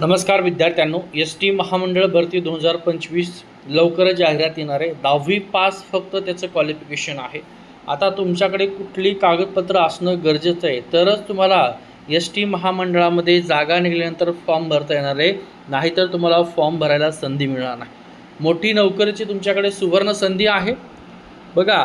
नमस्कार विद्यार्थ्यांनो S T महामंडळ भरती दोन हजार पंचवीस लवकरच जाहिरात येणार आहे. दहावी पास फक्त त्याचं क्वालिफिकेशन आहे. आता तुमच्याकडे कुठली कागदपत्र असणं गरजेचं आहे तरच तुम्हाला एस टी महामंडळामध्ये जागा निघाल्यानंतर फॉर्म भरता येणार आहे. नाहीतर तुम्हाला फॉर्म भरायला संधी मिळणार नाही. मोठी नोकरीची तुमच्याकडे सुवर्ण संधी आहे. बघा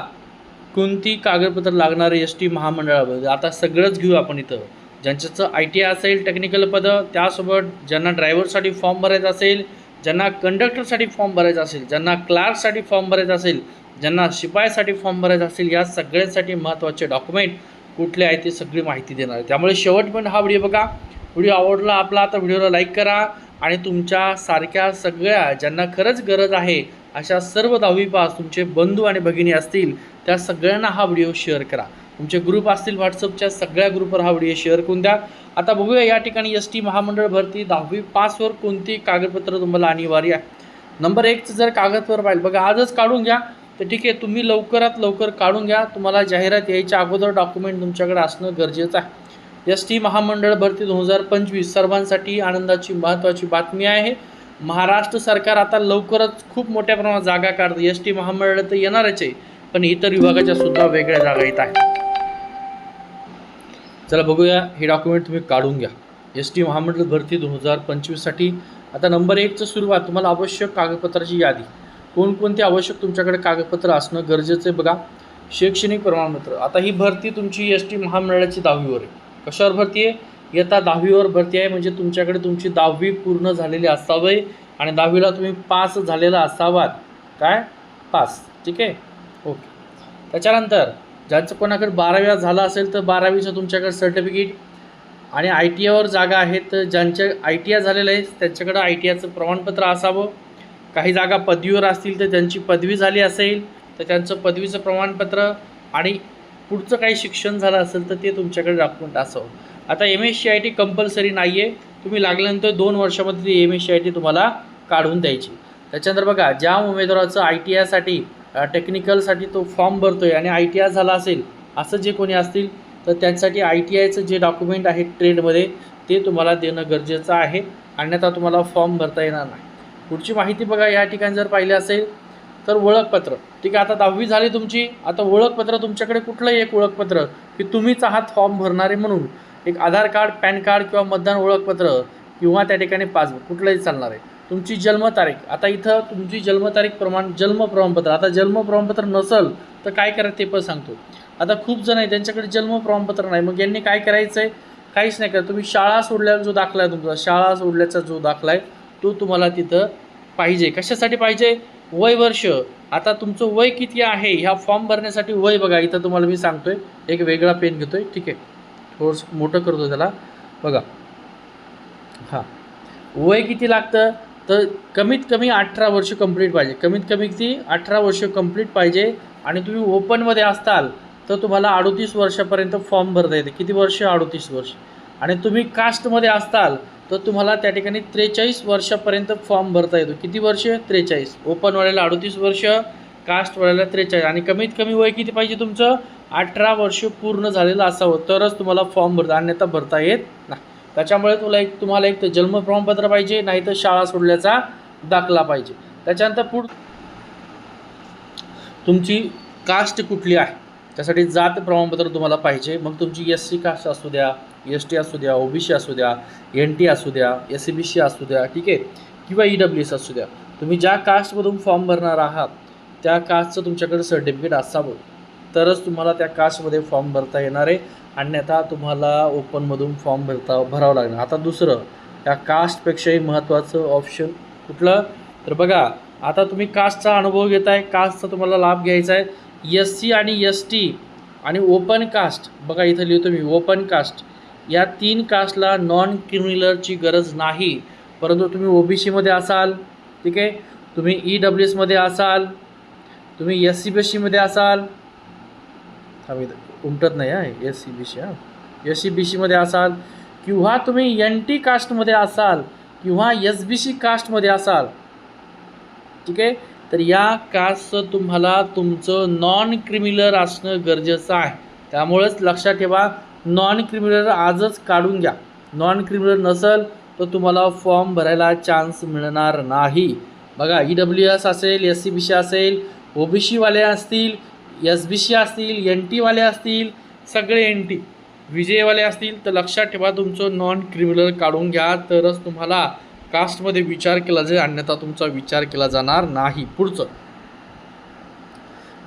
कोणती कागदपत्र लागणार आहे एस टी महामंडळामध्ये? आता सगळंच घेऊ आपण इथं. ज्यांच्याचं आय टी आय असेल टेक्निकल पदं त्यासोबत ज्यांना ड्रायव्हरसाठी फॉर्म भरायचा असेल ज्यांना कंडक्टरसाठी फॉर्म भरायचा असेल ज्यांना क्लार्कसाठी फॉर्म भरायचा असेल ज्यांना शिपायासाठी फॉर्म भरायचा असेल या सगळ्यांसाठी महत्त्वाचे डॉक्युमेंट कुठले आहे ते सगळी माहिती देणार आहे. त्यामुळे शेवटपर्यंत हा व्हिडिओ बघा. व्हिडिओ आवडला आपला आता व्हिडिओला लाईक करा आणि तुमच्या सारख्या सगळ्या ज्यांना खरंच गरज आहे अशा सर्व दहावी पास तुमचे बंधू आणि भगिनी असतील त्या सगळ्यांना हा व्हिडिओ शेअर करा. तुमचे ग्रुप असतील व्हॉट्सअपच्या सगळ्या ग्रुपवर हा व्हिडिओ शेअर करून द्या. आता बघूया या ठिकाणी एस टी महामंडळ भरती. दहावी पासवर कोणती कागदपत्र तुम्हाला अनिवार्य आहे? नंबर एकचं जर कागदपत्र पाहिजे बघा आजच काढून घ्या. तर ठीक आहे तुम्ही लवकरात लवकर काढून घ्या. तुम्हाला जाहिरात यायच्या अगोदर डॉक्युमेंट तुमच्याकडे असणं गरजेचं आहे. एस टी महामंडळ भरती दोन हजार पंचवीस सर्वांसाठी आनंदाची महत्त्वाची बातमी आहे. महाराष्ट्र सरकार आता लवकरच खूप मोठ्या प्रमाणात जागा काढतं. एस टी महामंडळ तर येणारच आहे. पण इतर विभागाच्या सुद्धा वेगळ्या जागा येत आहेत. चला बघूया हे डॉक्युमेंट तुम्ही काढून घ्या. एस टी महामंडळ भरती दोन हजार पंचवीससाठी. आता नंबर एकचं सुरुवात तुम्हाला आवश्यक कागदपत्राची यादी. कोणकोणते आवश्यक तुमच्याकडे कागदपत्र असणं गरजेचं आहे बघा. शैक्षणिक प्रमाणपत्र. आता ही भरती तुमची एस टी महामंडळाची दहावीवर आहे. कशावर भरती आहे? येता दहावीवर भरती आहे म्हणजे तुमच्याकडे तुमची दहावी पूर्ण झालेली असावी आणि दहावीला तुम्ही पास झालेला असावात. काय? पास. ठीक आहे? ओके. त्याच्यानंतर ज्यांचं कोणाकडे बारावीला झालं असेल तर बारावीचं तुमच्याकडे सर्टिफिकेट आणि आय टी आयवर जागा आहेत तर ज्यांच्या आय टी आय झालेलं आहे त्यांच्याकडं आय टी आयचं प्रमाणपत्र असावं. काही जागा पदवीवर असतील तर त्यांची पदवी झाली असेल तर त्यांचं पदवीचं प्रमाणपत्र आणि पुढचं काही शिक्षण झालं असेल तर ते तुमच्याकडे डॉक्युमेंट असावं आता M S C I T compulsory नाही आहे तुम्ही लागल्यानंतर दोन वर्षामध्ये ती M S C I T तुम्हाला काढून द्यायची. त्याच्यानंतर बघा ज्या उमेदवाराचं आय टी आयसाठी टेक्निकलसाठी तो फॉर्म भरतो आहे आणि आय टी आय झाला असेल असं जे कोणी असतील तर त्यांच्यासाठी आय टी आयचं जे डॉक्युमेंट आहे ट्रेडमध्ये ते तुम्हाला देणं गरजेचं आहे. अन्यथा तुम्हाला फॉर्म भरता येणार नाही. पुढची माहिती बघा या ठिकाणी जर पाहिलं असेल तर ओळखपत्र. ठीक आहे आता दहावी झाली तुमची आता ओळखपत्र तुमच्याकडे कुठलंही एक ओळखपत्र की तुम्हीच आहात फॉर्म भरणारे म्हणून. एक आधार कार्ड पॅन कार्ड किंवा मतदान ओळखपत्र किंवा त्या ठिकाणी पासबुक कुठलंही चालणार आहे. तुमची जन्मतारीख. आता इथं तुमची जन्मतारीख प्रमाण जन्म प्रमाणपत्र. आता जन्म प्रमाणपत्र नसेल तर काय करायचं ते पण सांगतो. आता खूप जण आहे त्यांच्याकडे जन्म प्रमाणपत्र नाही. मग यांनी काय करायचं आहे काहीच नाही करा तुम्ही शाळा सोडल्यावर जो दाखला आहे तुमचा शाळा सोडल्याचा जो दाखला आहे तो तुम्हाला तिथं पाहिजे. कशासाठी पाहिजे? वय वर्ष. आता तुमचं वय किती आहे? ह्या फॉर्म भरण्यासाठी वय बघा. इथं तुम्हाला मी सांगतोय. एक वेगळा पेन घेतोय. ठीक आहे. थोडंसं मोठं करतो त्याला. बघा. हां. वय किती लागतं? तर कमीत कमी अठरा वर्ष कंप्लीट पाहिजे. कमीत कमी ती अठरा वर्ष कंप्लीट पाहिजे. आणि तुम्ही ओपनमध्ये असताल तर तुम्हाला अडोतीस वर्षापर्यंत फॉर्म भरता येते. किती वर्ष? अडोतीस वर्ष. आणि तुम्ही कास्टमध्ये असताल तर तुम्हाला त्या ठिकाणी त्रेचाळीस वर्षापर्यंत फॉर्म भरता येतो. किती वर्ष? त्रेचाळीस. ओपनवाल्याला अडोतीस वर्ष कास्टवाल्याला त्रेचाळीस. आणि कमीत कमी वय किती पाहिजे तुमचं? अठरा वर्ष पूर्ण झालेलं असावं. तरच तुम्हाला फॉर्म भरता अन्यथा भरता येत नाही. त्याच्यामुळे तुला एक तुम्हाला एक तर जन्म प्रमाणपत्र पाहिजे नाही तर शाळा सोडल्याचा दाखला पाहिजे. त्याच्यानंतर पुढ तुमची कास्ट कुठली आहे? त्यासाठी जात प्रमाणपत्र तुम्हाला पाहिजे. मग तुमची एस सी कास्ट असू द्या एस टी असू द्या ओ बी सी असू द्या एन टी असू द्या एस सी बी सी असू द्या ठीक आहे? किंवा ई डब्ल्यू एस असू द्या. तुम्ही ज्या कास्टमधून फॉर्म भरणार आहात त्या कास्टचं तुमच्याकडे सर्टिफिकेट असावं. तरच तुम्हाला त्या कास्टमध्ये फॉर्म भरता येणार आहे. अन्यथा तुम्हाला ओपनमधून फॉर्म भरता भरावं लागणार. आता दुसरं त्या कास्टपेक्षाही महत्त्वाचं ऑप्शन कुठलं? तर बघा आता तुम्ही कास्टचा अनुभव घेत आहे कास्टचा तुम्हाला लाभ घ्यायचा आहे. एस सी आणि एस टी आणि ओपन कास्ट बघा इथं लिहितो मी ओपन कास्ट या तीन कास्टला नॉन क्रिमिनलची गरज नाही. परंतु तुम्ही ओ बी सीमध्ये असाल ठीक आहे? तुम्ही ई डब्ल्यू एसमध्ये असाल तुम्ही एस सी बी एस सीमध्ये असाल थांब उमटत नाही हां एस सी बी सी हां. एस सी बी सीमध्ये असाल किंवा तुम्ही एन टी कास्टमध्ये असाल किंवा एस बी सी कास्टमध्ये असाल ठीक आहे? तर या कास्टचं तुम्हाला तुमचं नॉन क्रिमिनल असणं गरजेचं आहे. त्यामुळेच लक्षात ठेवा नॉन क्रिमिनल आजच काढून घ्या. नॉन क्रिमिनल नसेल तर तुम्हाला फॉर्म भरायला चान्स मिळणार नाही. बघा ई डब्ल्यू एस असेल एस सी बी सी असेल ओ बी सीवाले असतील एस बी सी असतील एन टीवाले असतील सगळे एन टी विजयवाले असतील तर लक्षात ठेवा तुमचं नॉन क्रिमिनल काढून घ्या. तरच तुम्हाला कास्टमध्ये विचार केला जाईल अन्यथा तुमचा विचार केला जाणार नाही. पुढचं.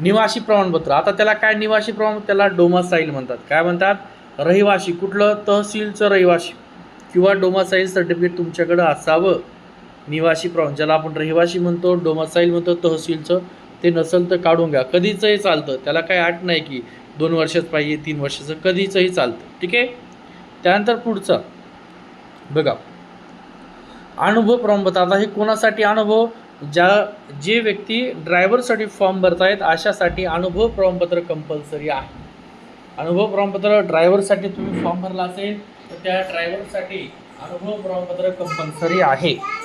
निवासी प्रमाणपत्र. आता त्याला काय निवासी प्रमाण त्याला डोमासाईल म्हणतात. काय म्हणतात? रहिवाशी कुठलं? तहसीलचं रहिवाशी किंवा डोमासाईल सर्टिफिकेट तुमच्याकडं असावं. निवासी प्रमाण. ज्याला आपण रहिवाशी म्हणतो डोमासाईल म्हणतो तहसीलचं. ते नसेल तर काढून घ्या. कधीचंही चालतं. त्याला काही आठ नाही की दोन वर्षच पाहिजे तीन वर्षाचं. कधीचंही चालतं. ठीक आहे? त्यानंतर पुढचं. बघा. अनुभव प्रमाणपत्र. आता हे कोणासाठी अनुभव? ज्या जे व्यक्ती ड्रायव्हरसाठी फॉर्म भरतायत अशासाठी अनुभव प्रमाणपत्र कंपल्सरी आहे. अनुभव प्रमाणपत्र ड्रायव्हरसाठी तुम्ही फॉर्म भरला असेल तर त्या ड्रायव्हरसाठी अनुभव प्रमाणपत्र कंपल्सरी आहे.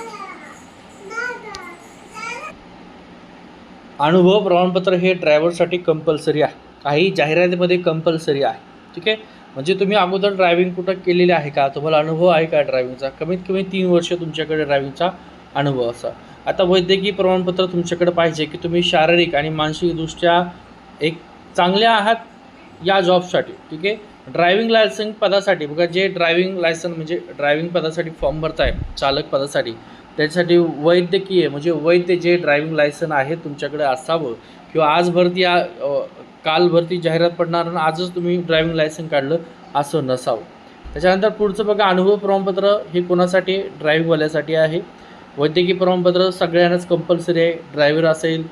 अनुभव प्रमाणपत्र हे ड्रायव्हरसाठी कंपल्सरी आहे. काही जाहिरातीमध्ये कंपल्सरी आहे. ठीक आहे? म्हणजे तुम्ही अगोदर ड्रायव्हिंग कुठं केलेली आहे का? तुम्हाला अनुभव आहे का ड्रायव्हिंगचा कमीत कमी तीन वर्ष तुमच्याकडे ड्रायव्हिंगचा अनुभव असा. आता वैद्यकीय प्रमाणपत्र तुमच्याकडे पाहिजे की तुम्ही शारीरिक आणि मानसिकदृष्ट्या एक चांगले आहात या जॉबसाठी ठीक आहे? ड्रायव्हिंग लायसन पदासाठी. बघा जे ड्रायव्हिंग लायसन म्हणजे ड्रायव्हिंग पदासाठी फॉर्म भरताय चालक पदासाठी. त्याच्यासाठी वैद्यकीय म्हणजे वैद्य जे ड्रायव्हिंग लायसन आहे तुमच्याकडे असावं किंवा आज भरती आ- काल भरती जाहिरात पडणार आणि आजच तुम्ही ड्रायव्हिंग लायसन काढलं असं नसावं. त्याच्यानंतर पुढचं बघा अनुभव प्रमाणपत्र हे कोणासाठी? ड्रायव्हिंगवाल्यासाठी आहे. वैद्यकीय प्रमाणपत्र सगळ्यांनाच कंपल्सरी आहे. ड्रायव्हर असेल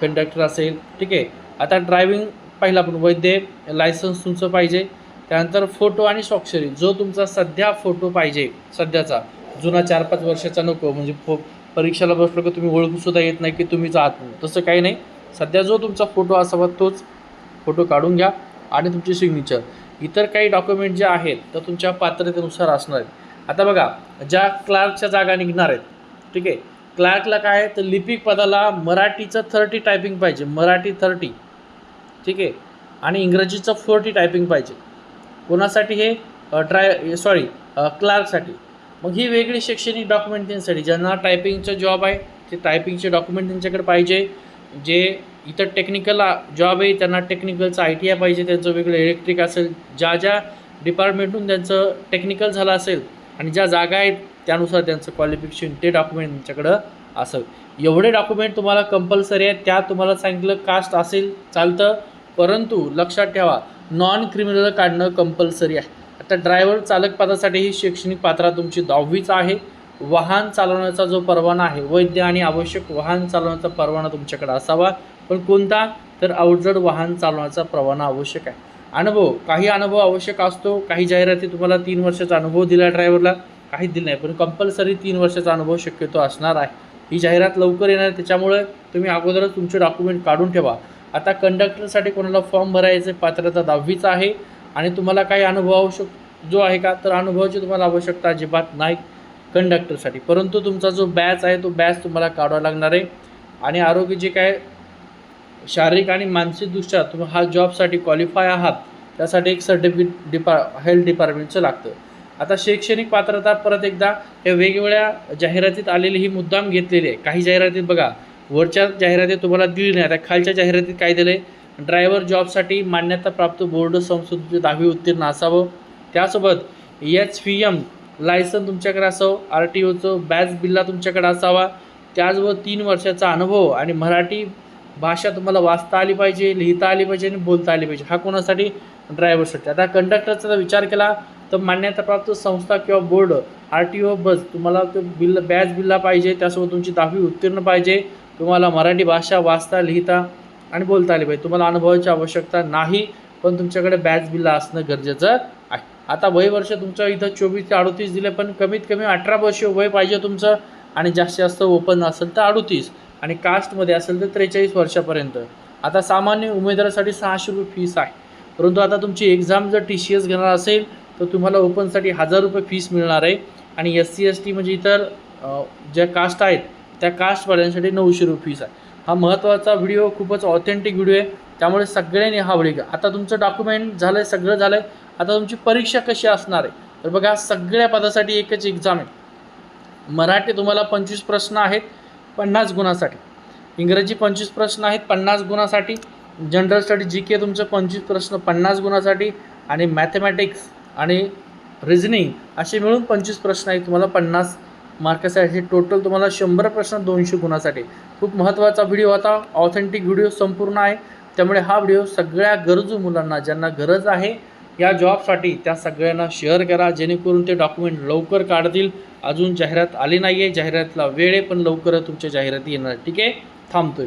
कंडक्टर असेल ठीक आहे. आता ड्रायव्हिंग पहिला पण वैद्य लायसन्स तुमचं पाहिजे. त्यानंतर फोटो आणि स्वाक्षरी. जो तुमचा सध्या फोटो पाहिजे सध्याचा जुना चार पाच वर्षाचा नको म्हणजे फो परीक्षेला बसलो की तुम्ही ओळखूसुद्धा येत नाही की तुम्हीच आहात तसं काही नाही. सध्या जो तुमचा फोटो असावा तोच फोटो काढून घ्या आणि तुमची सिग्नेचर इतर काही डॉक्युमेंट जे आहेत तर तुमच्या पात्रतेनुसार असणार आहेत. आता बघा ज्या क्लार्कच्या जागा निघणार आहेत ठीक आहे? क्लार्कला काय आहे? तर लिपिक पदाला मराठीचं थर्टी टायपिंग पाहिजे. मराठी थर्टी ठीक आहे? आणि इंग्रजीचं फोर्टी टायपिंग पाहिजे. कोणासाठी हे? ड्राय सॉरी क्लार्कसाठी मग ही वेगळी शैक्षणिक डॉक्युमेंट त्यांच्यासाठी ज्यांना टायपिंगचं जॉब आहे ते टायपिंगचे डॉक्युमेंट त्यांच्याकडे पाहिजे. जे इतर टेक्निकल जॉब आहे त्यांना टेक्निकलचं आय टी आय पाहिजे त्यांचं वेगळं इलेक्ट्रिक असेल. ज्या ज्या डिपार्टमेंटून त्यांचं टेक्निकल झालं असेल आणि ज्या जागा आहेत त्यानुसार त्यांचं क्वालिफिकेशन ते डॉक्युमेंट त्यांच्याकडं असावं एवढे डॉक्युमेंट तुम्हाला कंपल्सरी आहेत त्या तुम्हाला सांगितलं कास्ट असेल चालतं. परंतु लक्षात ठेवा नॉन क्रिमिनल काढणं कंपल्सरी आहे. तर ड्रायव्हर चालक पदासाठी ही शैक्षणिक पात्रा तुमची दहावीच आहे. वाहन चालवण्याचा जो परवाना आहे वैद्य आणि आवश्यक वाहन चालवण्याचा परवाना तुमच्याकडे असावा. पण कोणता? तर अवजड वाहन चालवण्याचा परवाना आवश्यक आहे. अनुभव काही अनुभव आवश्यक असतो काही जाहिराती तुम्हाला तीन वर्षाचा अनुभव दिला ड्रायव्हरला काही दिलं नाही. पण कंपल्सरी तीन वर्षाचा अनुभव शक्यतो असणार आहे. ही जाहिरात लवकर येणार त्याच्यामुळे तुम्ही अगोदरच तुमचे डॉक्युमेंट काढून ठेवा. आता कंडक्टरसाठी कोणाला फॉर्म भरायचे पात्रता दहावीच आहे. आणि तुम्हाला काही अनुभव आवश्यक जो आहे का तर अनुभवाची तुम्हाला आवश्यकता अजिबात नाही कंडक्टरसाठी. परंतु तुमचा जो बॅच आहे तो बॅच तुम्हाला काढावा लागणार आहे. आणि आरोग्य जे काय शारीरिक आणि मानसिकदृष्ट्या तुम्ही हा जॉबसाठी क्वालिफाय आहात त्यासाठी एक सर्टिफिकेट डिपा हेल्थ डिपार्टमेंटचं लागतं. आता शैक्षणिक पात्रता परत एकदा हे वेगवेगळ्या जाहिरातीत आलेली ही मुद्दाम घेतलेली आहे. काही जाहिरातीत बघा वरच्या जाहिरातीत तुम्हाला दिली नाही. आता खालच्या जाहिरातीत काय दिलं आहे ड्रायव्हर जॉबसाठी मान्यताप्राप्त बोर्ड संस्थेचे दहावी उत्तीर्ण असावं. त्यासोबत एच व्ही एम लायसन तुमच्याकडे असावं आर टी ओचं बॅच बिल्ला तुमच्याकडे असावा. त्याचबरोबर तीन वर्षाचा अनुभव आणि मराठी भाषा तुम्हाला वाचता आली पाहिजे लिहिता आली पाहिजे आणि बोलता आली पाहिजे. हा कोणासाठी? ड्रायव्हरसाठी आता कंडक्टरचा जर विचार केला तर मान्यताप्राप्त संस्था किंवा बोर्ड आर टी ओ बस तुम्हाला तो बिल बॅच बिल्ला पाहिजे. त्यासोबत तुमची दहावी उत्तीर्ण पाहिजे. तुम्हाला मराठी भाषा वाचता लिहिता आणि बोलता आली पाहिजे. तुम्हाला अनुभवाची आवश्यकता नाही पण तुमच्याकडे बॅच बिल्ला असणं गरजेचं आता वय वर्ष तुमचं इथं चोवीस ते अडतीस दिले पण कमीत कमी अठरा वर्ष वय पाहिजे तुमचं आणि जास्तीत जास्त ओपन असेल तर अडतीस आणि कास्टमध्ये असेल तर त्रेचाळीस वर्षापर्यंत. आता सामान्य उमेदवारासाठी सहाशे रुपये फीस आहे. परंतु आता तुमची एक्झाम जर टी सी एस घेणार असेल तर तुम्हाला ओपनसाठी हजार रुपये फीस मिळणार आहे. आणि एस सी एस टी म्हणजे इतर ज्या कास्ट आहेत त्या कास्टवाल्यांसाठी नऊशे रुपये फीस आहे. हा महत्त्वाचा व्हिडिओ खूपच ऑथेंटिक व्हिडिओ आहे. त्यामुळे सगळ्यांनी हा व्हिडिओ आता तुमचं डॉक्युमेंट झालं आहे सगळं झालं आहे आता तुमची परीक्षा कशी असणार आहे? तर बघा सगळ्या पदासाठी एकच एक्झाम आहे. मराठी तुम्हाला पंचवीस प्रश्न आहेत पन्नास गुणासाठी. इंग्रजी पंचवीस प्रश्न आहेत पन्नास गुणासाठी. जनरल स्टडी जी के तुमचं पंचवीस प्रश्न पन्नास गुणासाठी. आणि मॅथमॅटिक्स आणि रिझनिंग असे मिळून पंचवीस प्रश्न आहेत. तुम्हाला पन्नास मार्कासाठी टोटल तुम्हाला शंभर प्रश्न दोनशे गुणासाठी. खूप महत्त्वाचा व्हिडिओ होता ऑथेंटिक व्हिडिओ संपूर्ण आहे. त्यामुळे हा व्हिडिओ सगळ्या गरजू मुलांना ज्यांना गरज आहे या जॉबसाठी त्या सगळ्यांना शेअर करा जेणेकरून ते डॉक्युमेंट लवकर काढतील. अजून जाहिरात आली नाही आहे जाहिरातला वेळ आहे पण लवकर तुमच्या जाहिराती येणार ठीक आहे? थांबतोय